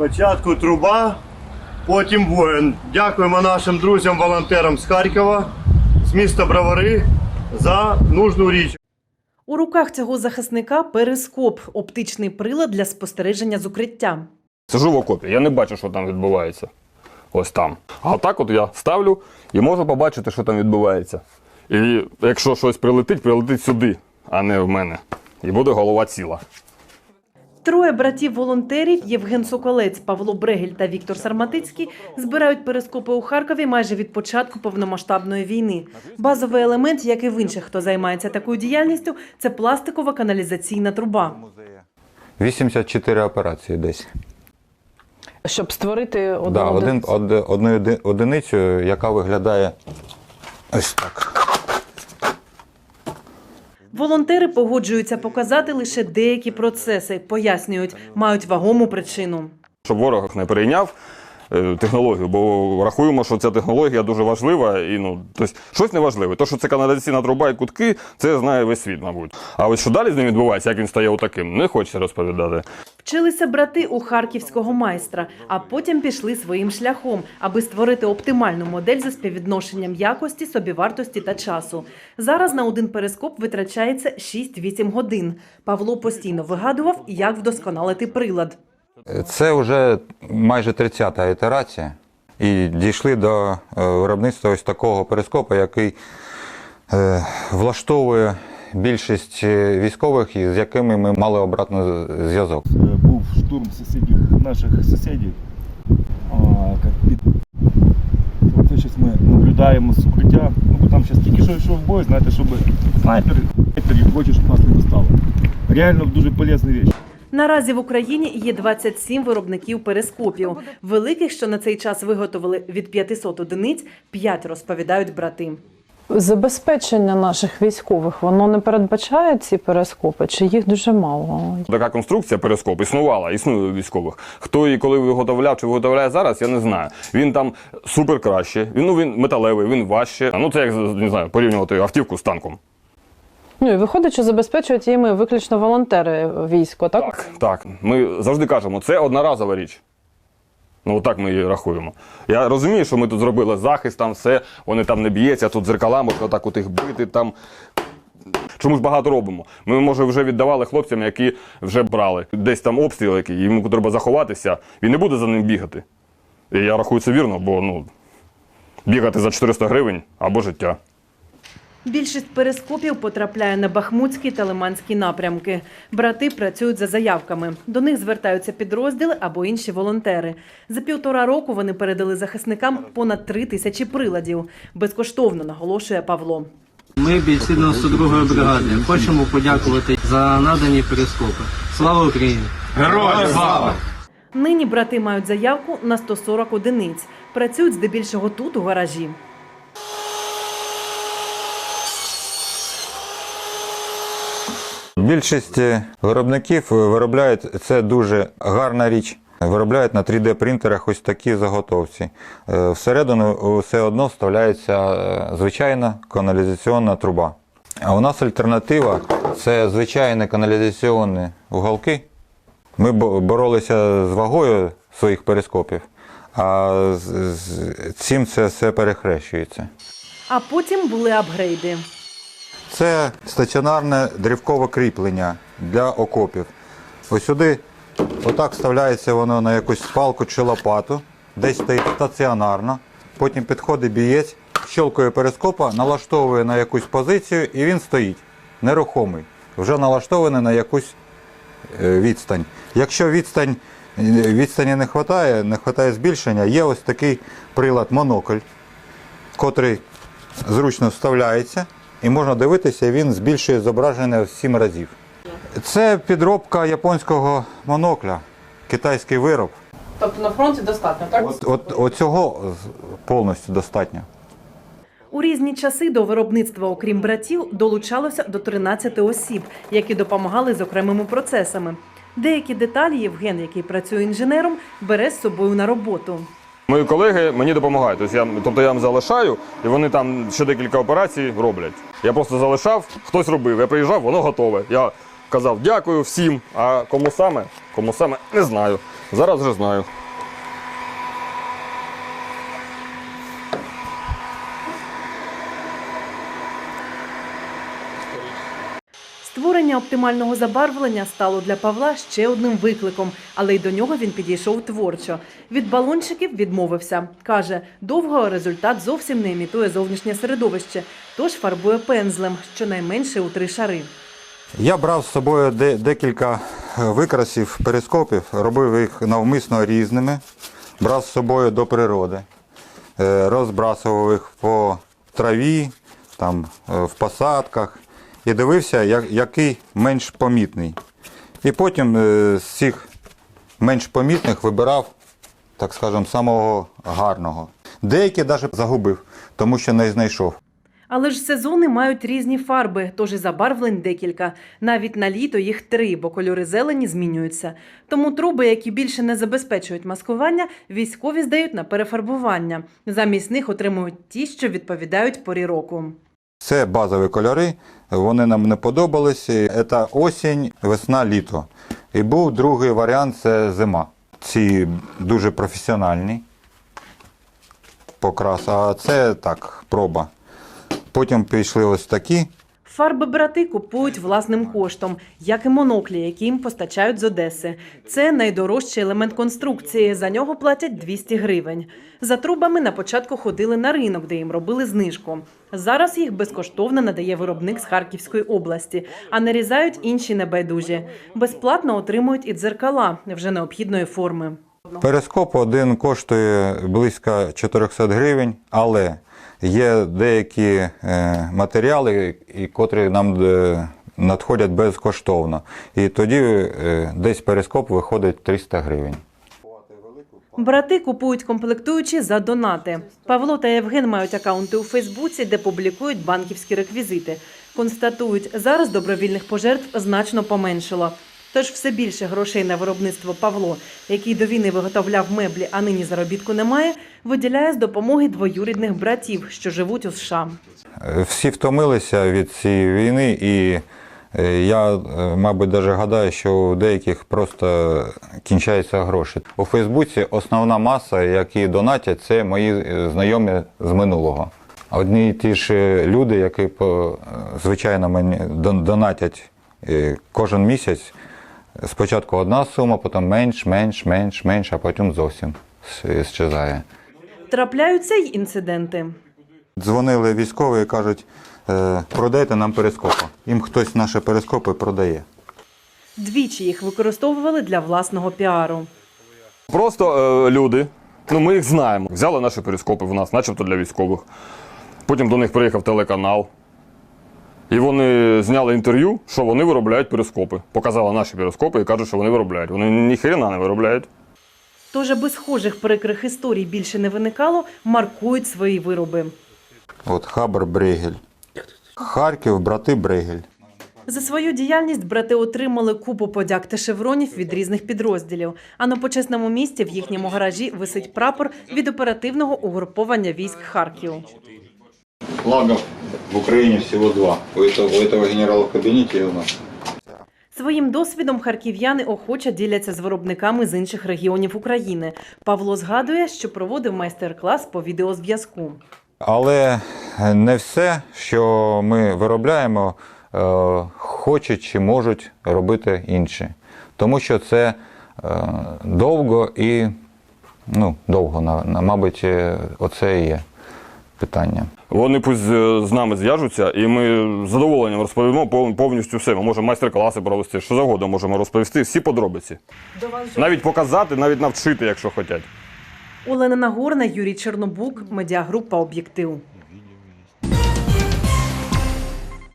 Спочатку труба, потім воїн. Дякуємо нашим друзям-волонтерам з Харкова, з міста Бровари за нужну річ. У руках цього захисника перископ оптичний прилад для спостереження з укриття. Сижу в окопі, я не бачу, що там відбувається. Ось там. А так от я ставлю і можу побачити, що там відбувається. І якщо щось прилетить, прилетить сюди, а не в мене. І буде голова ціла. Троє братів-волонтерів Євген Соколець, Павло Брегель та Віктор Сарматицький збирають перископи у Харкові майже від початку повномасштабної війни. Базовий елемент, як і в інших, хто займається такою діяльністю, це пластикова каналізаційна труба. 84 операції десь. Щоб створити один, Да, один, од, одну оди- одиницю, яка виглядає ось так. Волонтери погоджуються показати лише деякі процеси, пояснюють, мають вагому причину. Щоб ворог не перейняв е, технологію, бо рахуємо, що ця технологія дуже важлива. І ну, тобто, щось неважливе. То, що це каналізаційна труба і кутки, це знає весь світ, мабуть. А ось що далі з ним відбувається, як він стає отаким, не хочеться розповідати. Вчилися брати у харківського майстра, а потім пішли своїм шляхом, аби створити оптимальну модель за співвідношенням якості, собівартості та часу. Зараз на один перископ витрачається 6-8 годин. Павло постійно вигадував, як вдосконалити прилад. Це вже майже 30-та ітерація. І дійшли до е, виробництва ось такого перископа, який е, влаштовує більшість е, військових, з якими ми мали обратний зв'язок. Був штурм сусідів, наших сусідів. Це зараз ми наблюдаємо з укриття. Ну, бо там зараз тільки що йшов бой, знаєте, щоб снайпер, снайпер хоче, щоб нас не достало. Реально дуже полезна річ. Наразі в Україні є 27 виробників перископів. Великих, що на цей час виготовили від 500 одиниць, 5 розповідають брати. Забезпечення наших військових воно не передбачає ці перископи, чи їх дуже мало? Така конструкція перископ існувала, існує у військових. Хто її коли виготовляв чи виготовляє зараз, я не знаю. Він там супер краще. Він ну він металевий, він важче. Ну це як не знаю, порівнювати автівку з танком. Ну і виходить, що забезпечують їми виключно волонтери військо, так? Так, так. Ми завжди кажемо, це одноразова річ. Ну, отак ми її рахуємо. Я розумію, що ми тут зробили захист, там все, вони там не б'ються, тут дзеркалами, отак от їх бити там. Чому ж багато робимо? Ми, може, вже віддавали хлопцям, які вже брали. Десь там обстріл, який, йому треба заховатися, він не буде за ним бігати. І я рахую це вірно, бо ну, бігати за 400 гривень або життя. Більшість перископів потрапляє на Бахмутський та Лиманський напрямки. Брати працюють за заявками. До них звертаються підрозділи або інші волонтери. За півтора року вони передали захисникам понад три тисячі приладів. Безкоштовно наголошує Павло. Ми бійці 92-ї бригади. Хочемо подякувати за надані перископи. Слава Україні! Нині брати мають заявку на 140 одиниць. Працюють здебільшого тут, у гаражі. Більшість е, виробників е, виробляють це дуже гарна річ. Виробляють на 3D принтерах ось такі заготовці. Е, Всередину все одно вставляється звичайна каналізаційна труба. А у нас альтернатива це звичайні каналізаційні уголки. Ми боролися з вагою своїх перископів, а з цим це все перехрещується. А потім були апгрейди. Це стаціонарне дрівкове кріплення для окопів. Ось сюди отак вставляється воно на якусь палку чи лопату, десь стоїть стаціонарно. Потім підходить бієць, щелкає перископа, налаштовує на якусь позицію і він стоїть нерухомий, вже налаштований на якусь е, відстань. Якщо відстань, е, відстані не вистачає, не вистачає збільшення, є ось такий прилад монокль, котрий зручно вставляється і можна дивитися, він збільшує зображення в 7 разів. Це підробка японського монокля, китайський вироб. Тобто на фронті достатньо, так? От, от, оцього з- повністю достатньо. У різні часи до виробництва, окрім братів, долучалося до 13 осіб, які допомагали з окремими процесами. Деякі деталі Євген, який працює інженером, бере з собою на роботу. Мої колеги мені допомагають. Тобто я, тобто я їм залишаю, і вони там ще декілька операцій роблять. Я просто залишав, хтось робив. Я приїжджав, воно готове. Я казав дякую всім, а кому саме, кому саме не знаю. Зараз вже знаю. Створення оптимального забарвлення стало для Павла ще одним викликом, але й до нього він підійшов творчо. Від балончиків відмовився. Каже, довго результат зовсім не імітує зовнішнє середовище, тож фарбує пензлем, щонайменше у три шари. Я брав з собою декілька е, викрасів, перископів, робив їх навмисно різними, брав з собою до природи, е, розбрасував їх по траві, там, е, в посадках і дивився, я- який менш помітний. І потім е, з цих менш помітних вибирав, так скажемо, самого гарного. Деякі навіть загубив, тому що не знайшов. Але ж сезони мають різні фарби, тож і забарвлень декілька. Навіть на літо їх три, бо кольори зелені змінюються. Тому труби, які більше не забезпечують маскування, військові здають на перефарбування. Замість них отримують ті, що відповідають порі року. Це базові кольори, вони нам не подобалися. Це осінь, весна, літо. І був другий варіант це зима. Ці дуже професіональні покрас, а це так, проба. Потім пішли ось такі. Фарби брати купують власним коштом, як і моноклі, які їм постачають з Одеси. Це найдорожчий елемент конструкції. За нього платять 200 гривень. За трубами на початку ходили на ринок, де їм робили знижку. Зараз їх безкоштовно надає виробник з Харківської області, а нарізають інші небайдужі. Безплатно отримують і дзеркала вже необхідної форми. Перископ один коштує близько 400 гривень, але є деякі е, матеріали, і котрі нам е, надходять безкоштовно. І тоді е, десь перископ виходить 300 гривень. Брати купують комплектуючі за донати. Павло та Євген мають акаунти у Фейсбуці, де публікують банківські реквізити. Констатують, зараз добровільних пожертв значно поменшало. Тож все більше грошей на виробництво Павло, який до війни виготовляв меблі, а нині заробітку немає, виділяє з допомоги двоюрідних братів, що живуть у США. Всі втомилися від цієї війни, і е, я, е, мабуть, навіть гадаю, що у деяких просто кінчаються гроші. У Фейсбуці основна маса, які донатять, це мої е, знайомі з минулого. Одні і ті ж люди, які звичайно мені донатять кожен місяць. Спочатку одна сума, потім менш, менш, менш, менш, а потім зовсім щезає. Трапляються й інциденти. Дзвонили військові і кажуть, «Е, продайте нам перископи. Їм хтось наші перископи продає. Двічі їх використовували для власного піару. Просто е, люди, ну ми їх знаємо. Взяли наші перископи в нас, начебто для військових. Потім до них приїхав телеканал. І вони зняли інтерв'ю, що вони виробляють перископи. Показали наші перископи і кажуть, що вони виробляють. Вони ніхрена не виробляють. Тож, аби схожих прикрих історій більше не виникало, маркують свої вироби. От Хабр Брегель. Харків, брати Брегель. За свою діяльність брати отримали купу подяк та шевронів від різних підрозділів. А на почесному місці в їхньому гаражі висить прапор від оперативного угруповання військ Харків. Флагов в Україні всього два. У этого, у этого генерала в кабінеті і у нас. Своїм досвідом харків'яни охоче діляться з виробниками з інших регіонів України. Павло згадує, що проводив майстер-клас по відеозв'язку. Але не все, що ми виробляємо, е, хочуть чи можуть робити інші. Тому що це е, довго і ну, довго, на- на- мабуть, е, оце і є питання. Вони пусть е, з нами зв'яжуться, і ми з задоволенням розповімо пов- повністю все. Ми можемо майстер-класи провести, що завгодно можемо розповісти, всі подробиці. Навіть показати, навіть навчити, якщо хочуть. Олена Нагорна, Юрій Чорнобук, медіагрупа Об'єктив.